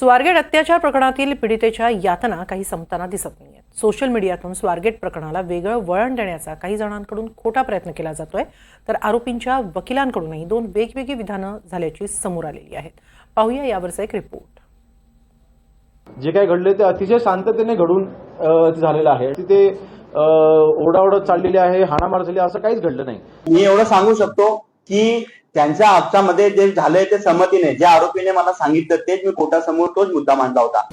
स्वारगेट अत्याचार प्रकरणातील पीडितेच्या यातना काही संपताना दिसत नाहीयेत. सोशल मीडियातून स्वारगेट प्रकरणाला वेगळं वळण देण्याचा काही जणांकडून खोटा प्रयत्न केला जातोय. तर आरोपींच्या वकिलांकडूनही दोन वेगवेगळी विधानं झाल्याची समोर आलेली आहेत. पाहूया यावरचा एक रिपोर्ट जे काही घडले ते अतिशय शांततेने घडून झालेलं आहे. तिथे अ, ओरडाओरड चाललेली आहे हाणामार झाली असं काहीच घडलं नाही. मी एवढं सांगू शकतो की त्यांच्या हप्त्यामध्ये जे झालंय ते संमतीने ज्या आरोपीने मला सांगितलं तेच मी कोर्टासमोर तोच मुद्दा मांडला होता.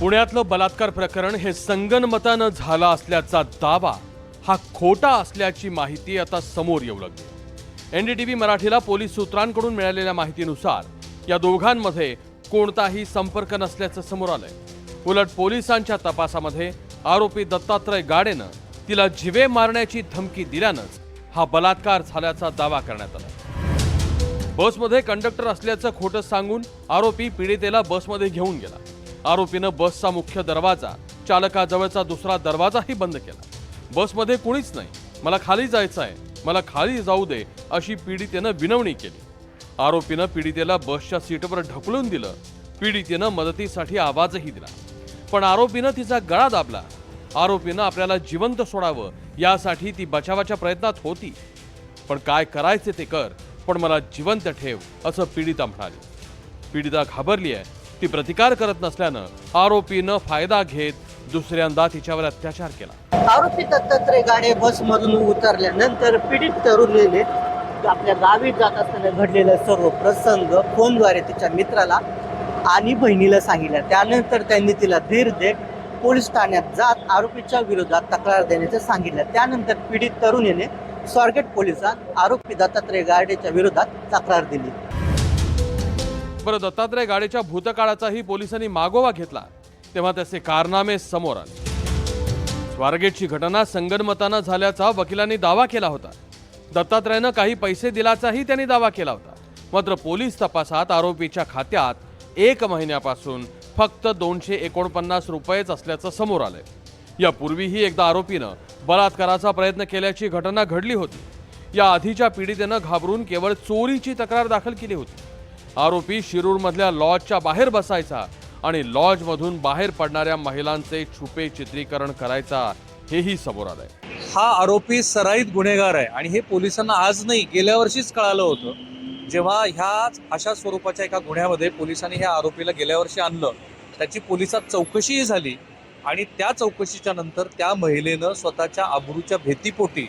पुण्यातलं बलात्कार प्रकरण हे संगनमतानं झालं असल्याचा दावा हा खोटा असल्याची माहिती आता समोर येऊ लागली. एनडीटीव्ही मराठीला पोलीस सूत्रांकडून मिळालेल्या माहितीनुसार या दोघांमध्ये कोणताही संपर्क नसल्याचं समोर आलंय. उलट पोलिसांच्या तपासामध्ये आरोपी दत्तात्रय गाडेनं तिला जिवे मारण्याची धमकी दिल्यानंच हा बलात्कार झाल्याचा दावा करण्यात आला बसमध्ये कंडक्टर असल्याचं खोटं सांगून आरोपी पीडितेला बसमध्ये घेऊन गेला. आरोपीनं बसचा मुख्य दरवाजा चालकाजवळचा दुसरा दरवाजाही बंद केला. बसमध्ये कुणीच नाही. मला खाली जायचं आहे मला खाली जाऊ दे अशी पीडितेनं विनवणी केली. आरोपीनं पीडितेला बसच्या सीटवर ढकलून दिलं. पीडितेनं मदतीसाठी आवाजही दिला. पण आरोपीनं तिचा गळा दाबला. आरोपीनं आपल्याला जिवंत सोडावं यासाठी ती बचावाच्या प्रयत्नात होती. पण काय करायचे ते कर पण मला जिवंत ठेव असं पीडिता म्हणाली. पीडिता घाबरली आहे. ती प्रतिकार करत नसल्यानं आरोपीनं फायदा घेत दुसऱ्यांदा तिच्यावर अत्याचार केला. आरोपी दत्तात्रय गाडे बसमधून उतरल्यानंतर पीडित तरुणीने आपल्या गावी जात असताना घडलेला सर्व प्रसंग फोनद्वारे तिच्या मित्राला आणि बहिणीला सांगितलं. त्यानंतर त्यांनी तिला धीर देत पोलीस ठाण्यात जात आरोपीच्या विरोधात तक्रार देण्याचं सांगितलं. त्यानंतर पीडित तरुणीने स्वारगेट पोलिसात आरोपी दत्तात्रय गाडेच्या विरोधात तक्रार दिली. बरं दत्तात्रय गाडेच्या भूतकाळाचाही पोलिसांनी मागोवा घेतला. तेव्हा त्याचे कारनामे समोर आले. स्वारगेटची घटना संगनमतानं झाल्याचा वकिलांनी दावा केला होता. दत्तात्रयानं काही पैसे दिल्याचाही त्यांनी दावा केला होता. मात्र पोलीस तपासात आरोपीच्या खात्यात एक महिन्यापासून फक्त दोनशे एकोणपन्नास रुपयेच असल्याचं समोर आलंय. यापूर्वीही एकदा आरोपीनं बलात्काराचा प्रयत्न केल्याची घटना घडली होती. या आधीच्या पीडितेनं घाबरून केवळ चोरीची तक्रार दाखल केली होती. आरोपी शिरूरमधल्या लॉजच्या बाहेर बसायचा आणि लॉजमधून बाहेर पडणाऱ्या महिलांचे छुपे चित्रीकरण करायचा हेही समोर आलंय. हा आरोपी सराईत गुन्हेगार आहे आणि हे पोलिसांना आज नाही गेल्या वर्षीच कळालं होतं. जेव्हा ह्या अशा स्वरूपाच्या एका गुन्ह्यामध्ये पोलिसांनी ह्या आरोपीला गेल्या वर्षी आणलं त्याची पोलिसात चौकशीही झाली आणि त्या चौकशीच्या नंतर त्या महिलेनं स्वतःच्या आबरूच्या भीतीपोटी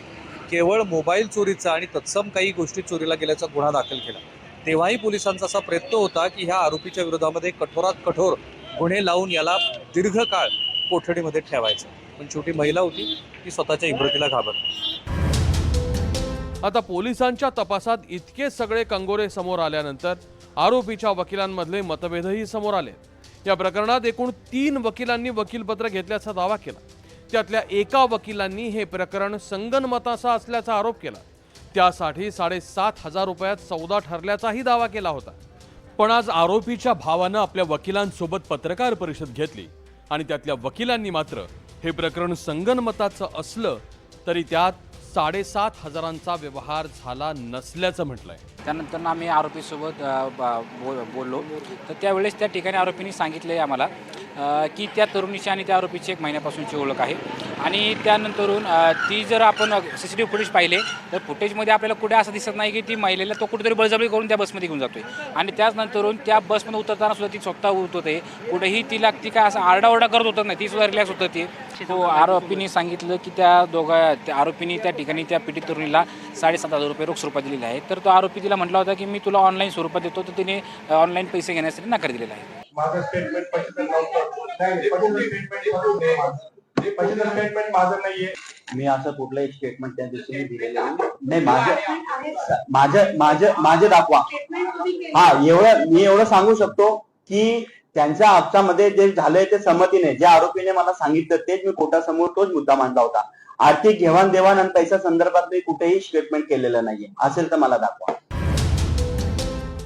केवळ मोबाईल चोरीचा आणि तत्सम काही गोष्टी चोरीला गेल्याचा गुन्हा दाखल केला. तेव्हाही पोलिसांचा असा प्रयत्न होता की ह्या आरोपीच्या विरोधामध्ये कठोरात कठोर गुन्हे लावून याला दीर्घकाळ कोठडीमध्ये ठेवायचं. पण छोटी महिला होती ती स्वतःच्या इब्रतीला घाबरली. आता पोलिसांच्या तपासात इतके सगळे कंगोरे समोर आल्यानंतर आरोपीच्या वकिलांमधले मतभेदही समोर आले. या प्रकरणात एकूण तीन वकिलांनी वकीलपत्र घेतल्याचा दावा केला. त्यातल्या एका वकिलांनी हे प्रकरण संगनमताचा असल्याचा आरोप केला. त्यासाठी साडेसात हजार रुपयात सौदा ठरल्याचाही दावा केला होता. पण आज आरोपीच्या भावानं आपल्या वकिलांसोबत पत्रकार परिषद घेतली आणि त्यातल्या वकिलांनी मात्र हे प्रकरण संगनमताचं असलं तरी त्यात साडेसात हजारांचा व्यवहार झाला नसल्याचं म्हटलंय. त्यानंतर आम्ही आरोपीसोबत बोल बोललो. तर त्यावेळेस त्या ठिकाणी आरोपींनी सांगितले आम्हाला की त्या तरुणीची आणि त्या आरोपीची एक महिन्यापासूनची ओळख आहे. आणि त्यानंतरून ती जर आपण C C T V footage पाहिले तर फुटेजमध्ये आपल्याला कुठे असं दिसत नाही की ती महिलेला तो कुठेतरी बळजबरी करून त्या बसमध्ये घेऊन जातोय. आणि त्याचनंतरून त्या बसमध्ये उतरताना सुद्धा ती स्वतः उतरते. कुठेही तिला ती काय असं आरडाओरडा करत होतं नाही ती सुद्धा रिलॅक्स होतं ती तो हो, आरोपींनी सांगितलं की त्या दोघा त्या आरोपींनी त्या ठिकाणी त्या पीडित तरुणीला साडेसात हजार रुपये रोख स्वरूपात दिलेले आहे. तर तो आरोपी तिला म्हटला होता की मी तुला ऑनलाईन स्वरूपात देतो तर तिने ऑनलाईन पैसे घेण्यासाठी नकार दिलेला आहे. माझं स्टेटमेंट पश्चिम स्टेटमेंट माझं नाहीये. मी असं कुठलंही स्टेटमेंट त्या दिवशी मी दिलेलं नाही. नाही माझं माझं माझं माझं दाखवा. हा एवढं मी एवढं सांगू शकतो की त्यांच्या हप्त्यामध्ये जे झालंय ते संमतीने ज्या आरोपीने मला सांगितलं तेच मी कोर्टासमोर तोच मुद्दा मांडला होता. आर्थिक घेवाणदेवाण आणि पैसा संदर्भात मी कुठेही स्टेटमेंट केलेलं नाहीये. असेल तर मला दाखवा.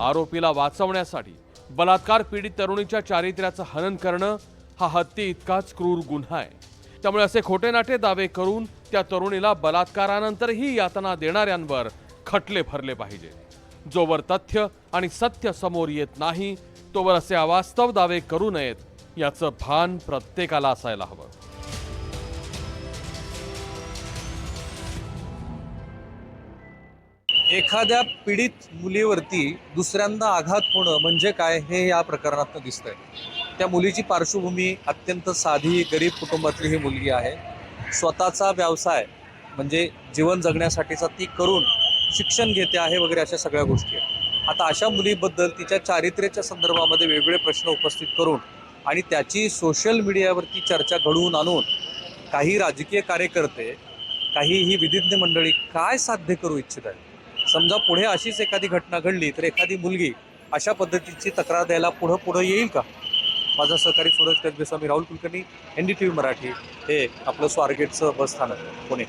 आरोपीला वाचवण्यासाठी बलात्कार पीडित तरुणीच्या चारित्र्याचं हनन करणं हा हत्ती इतकाच क्रूर गुन्हा आहे. त्यामुळे असे खोटे नाटे दावे करून त्या तरुणीला बलात्कारानंतरही यातना देणाऱ्यांवर खटले भरले पाहिजे. जोवर तथ्य आणि सत्य समोर येत नाही तोवर असे अवास्तव दावे करू नयेत याचं भान प्रत्येकाला असायला हवं. एखाद्या पीडित मुलीवरती दुसऱ्यांदा आघात होणं म्हणजे काय हे या प्रकरणात दिसतंय. त्या मुलीची पार्श्वभूमी अत्यंत साधी गरीब कुटुंबातली ही मुलगी आहे. स्वतःचा व्यवसाय म्हणजे जीवन जगण्यासाठीचा ती करून शिक्षण घेते आहे वगैरे अशा सगळ्या गोष्टी आहेत. आता अशा मुलीबद्दल तिच्या चारित्र्याच्या संदर्भामध्ये वेगवेगळे प्रश्न उपस्थित करून आणि त्याची सोशल मीडियावरती चर्चा घडवून आणून काही राजकीय कार्यकर्ते काही ही विधिज्ञ मंडळी काय साध्य करू इच्छित आहेत? समजा पुढे अशीच एखादी घटना घडली तर एखादी मुलगी अशा पद्धतीची तक्रार द्यायला पुढं पुढं येईल का? माझा सहकारी Suraj कसबेस्वामी Rahul Kulkarni N D T V Marathi हे आपलं स्वारगेटचं बस स्थानक पुणे.